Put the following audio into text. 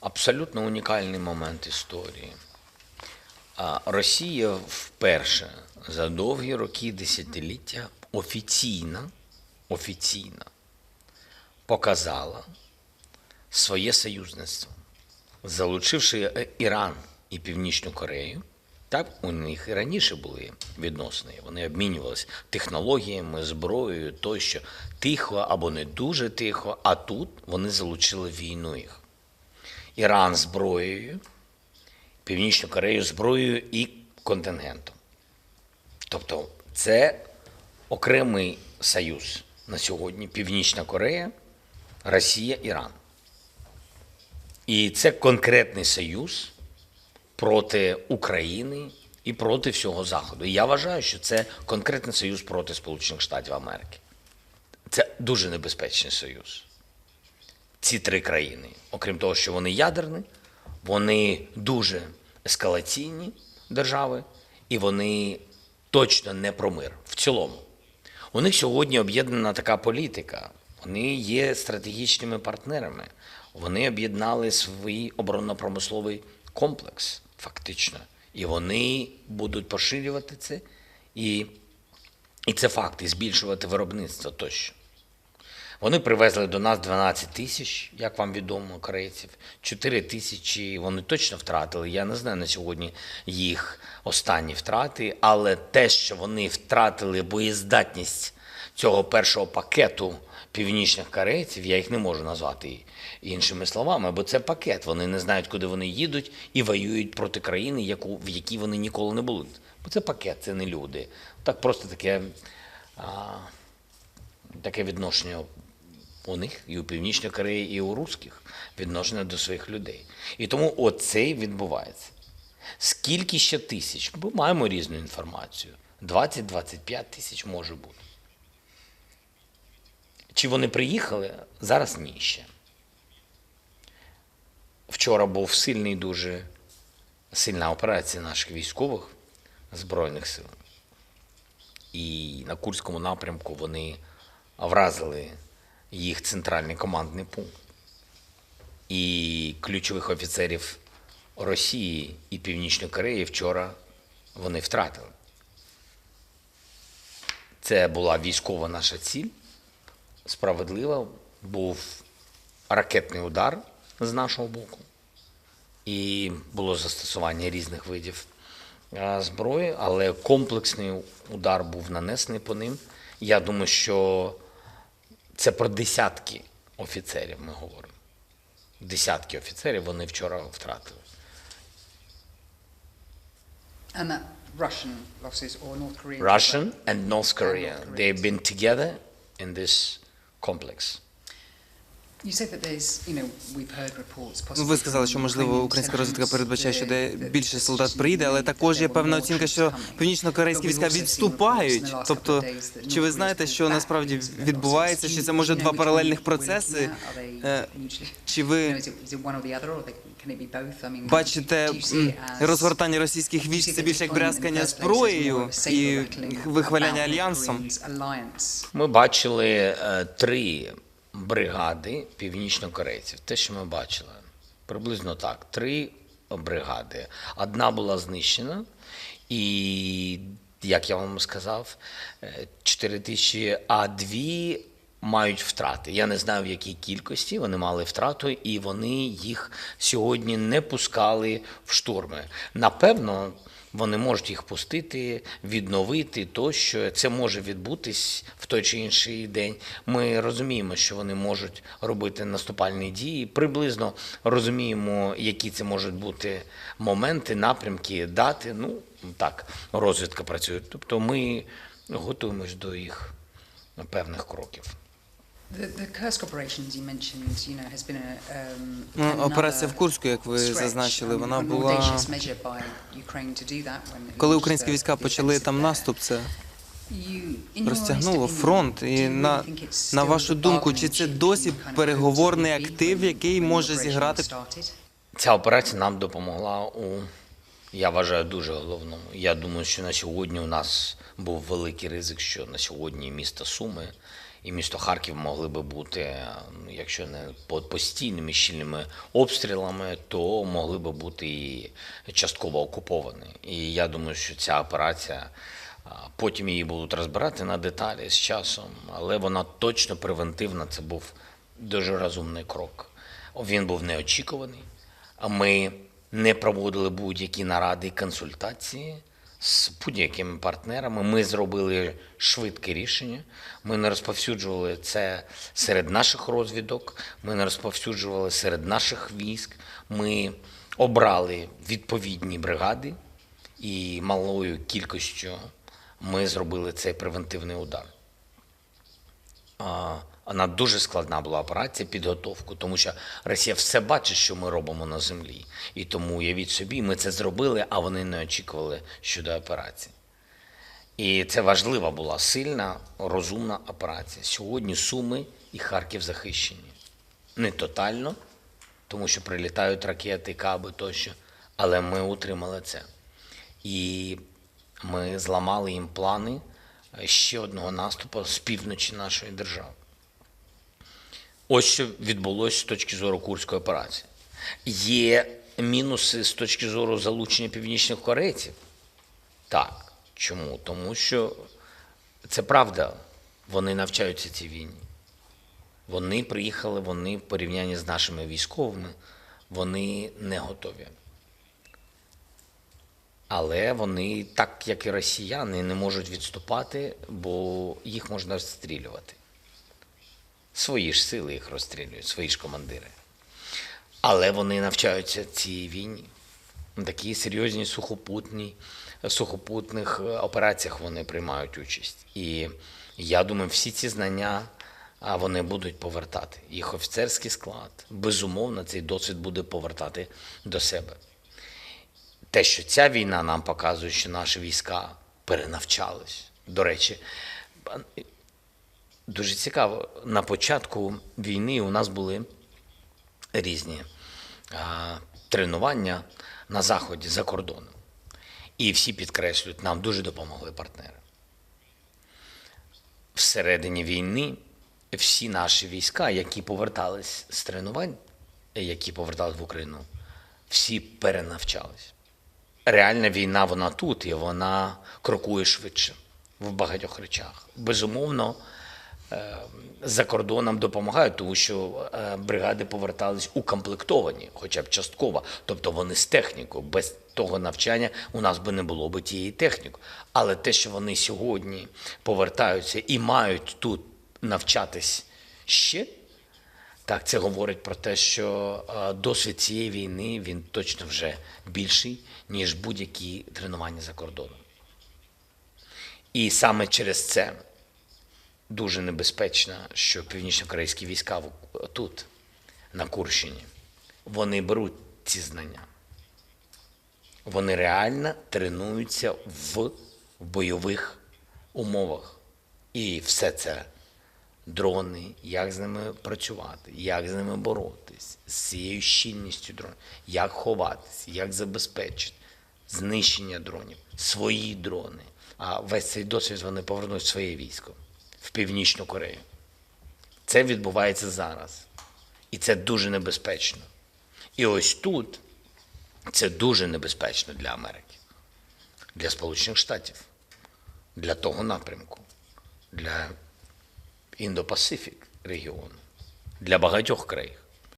абсолютно унікальний момент історії. Росія вперше за довгі роки, десятиліття офіційно, офіційно показала своє союзництво, залучивши Іран і Північну Корею. Так, у них і раніше були відносини. Вони обмінювалися технологіями, зброєю тощо тихо або не дуже тихо. А тут вони залучили війну їх. Іран зброєю, Північну Корею зброєю і контингентом. Тобто це окремий союз на сьогодні Північна Корея, Росія, Іран. І це конкретний союз проти України і проти всього Заходу. І я вважаю, що це конкретний союз проти Сполучених Штатів Америки. Це дуже небезпечний союз. Ці три країни, окрім того, що вони ядерні, вони дуже ескалаційні держави, і вони точно не про мир в цілому. У них сьогодні об'єднана така політика. Вони є стратегічними партнерами. Вони об'єднали свій оборонно-промисловий комплекс, фактично. І вони будуть поширювати це, і, і це факт, і збільшувати виробництво тощо. Вони привезли до нас 12 тисяч, як вам відомо, корейців. 4 тисячі вони точно втратили. Я не знаю на сьогодні їх останні втрати, але те, що вони втратили боєздатність цього першого пакету північних корейців, я їх не можу назвати іншими словами, бо це пакет. Вони не знають, куди вони їдуть і воюють проти країни, яку, в якій вони ніколи не були. Бо це пакет, це не люди. Так просто таке. А, таке відношення у них і у Північній Кореї, і у русських відношення до своїх людей. І тому оце відбувається. Скільки ще тисяч? Ми маємо різну інформацію. 20-25 тисяч може бути. Чи вони приїхали? Зараз ні ще. Вчора був сильний дуже сильна операція наших військових Збройних сил. І на Курському напрямку вони вразили їх центральний командний пункт. І ключових офіцерів Росії і Північної Кореї вчора вони втратили. Це була військова наша ціль. Справедливо був ракетний удар з нашого боку. І було застосування різних видів зброї, але комплексний удар був нанесений по ним. Я думаю, що це про десятки офіцерів ми говоримо. Десятки офіцерів вони вчора втратили. And that Russian losses or North Korean? Russian and North Korea. They've been together in this complex. Ви сказали, що можливо українська розвідка передбачає, що де більше солдат приїде, але також є певна оцінка, що північно-корейські війська відступають. Тобто, чи ви знаєте, що насправді відбувається? Чи це може два паралельних процеси? Е, Чи ви бачите розгортання російських військ? Це більше як брязкання зброєю і вихваляння альянсом? Ми бачили е, три бригади північнокорейців. Те, що ми бачили, приблизно так. Три бригади. Одна була знищена, і, як я вам сказав, е, 4 тисячі, а дві мають втрати. Я не знаю, в якій кількості вони мали втрату, і вони їх сьогодні не пускали в штурми. Напевно, вони можуть їх пустити, відновити тощо. Це може відбутись в той чи інший день. Ми розуміємо, що вони можуть робити наступальні дії. Приблизно розуміємо, які це можуть бути моменти, напрямки, дати. Ну так, розвідка працює. Тобто ми готуємось до їх певних кроків. Операція в Курську, як ви зазначили, um, вона була audacious measure by Ukraine to do that when it коли українські війська почали там наступ. Це розтягнуло фронт. І на, really think it's на вашу думку, чи це досі переговорний актив, який може зіграти? Ця операція нам допомогла у, я вважаю, дуже головному. Я думаю, що на сьогодні у нас був великий ризик, що на сьогодні місто Суми і місто Харків могли би бути, якщо не постійними щільними обстрілами, то могли би бути і частково окуповані. І я думаю, що ця операція потім її будуть розбирати на деталі з часом, але вона точно превентивна. Це був дуже розумний крок. Він був неочікуваний. А Ми не проводили будь-які наради і консультації з будь-якими партнерами. Ми зробили швидке рішення. Ми не розповсюджували це серед наших розвідок, ми не розповсюджували серед наших військ. Ми обрали відповідні бригади і малою кількістю ми зробили цей превентивний удар. Вона дуже складна була операція, підготовку, тому що Росія все бачить, що ми робимо на землі. І тому уявіть собі, ми це зробили, а вони не очікували щодо операції. І це важлива була сильна, розумна операція. Сьогодні Суми і Харків захищені. Не тотально, тому що прилітають ракети, каби тощо, але ми утримали це. І ми зламали їм плани ще одного наступу з півночі нашої держави. Ось що відбулося з точки зору Курської операції. Є мінуси з точки зору залучення північних корейців. Так. Чому? Тому що це правда, вони навчаються цій війні. Вони приїхали, вони в порівнянні з нашими військовими, вони не готові. Але вони, так як і росіяни, не можуть відступати, бо їх можна розстрілювати. Свої ж сили їх розстрілюють, свої ж командири. Але вони навчаються цій війні. Такі серйозні сухопутні, сухопутних е, операціях вони приймають участь. І я думаю, всі ці знання вони будуть повертати. Їх офіцерський склад, безумовно, цей досвід буде повертати до себе. Те, що ця війна нам показує, що наші війська перенавчались. До речі, дуже цікаво, на початку війни у нас були різні а, тренування на заході за кордоном. І всі підкреслюють, нам дуже допомогли партнери. Всередині війни всі наші війська, які повертались з тренувань, які повертались в Україну, всі перенавчались. Реальна війна, вона тут, і вона крокує швидше в багатьох речах. Безумовно, за кордоном допомагають, тому що е, бригади повертались укомплектовані, хоча б частково. Тобто вони з технікою. Без того навчання у нас би не було б тієї техніки. Але те, що вони сьогодні повертаються і мають тут навчатись ще, так це говорить про те, що е, досвід цієї війни він точно вже більший, ніж будь-які тренування за кордоном. І саме через це дуже небезпечно, що північно-корейські війська тут, на Курщині, вони беруть ці знання. Вони реально тренуються в бойових умовах. І все це дрони, як з ними працювати, як з ними боротись, з цією щільністю дронів, як ховатись, як забезпечити знищення дронів, свої дрони. А весь цей досвід вони повернуть своє військо в Північну Корею. Це відбувається зараз. І це дуже небезпечно. І ось тут це дуже небезпечно для Америки, для Сполучених Штатів, для того напрямку, для Індо-Пасифік регіону, для багатьох країн.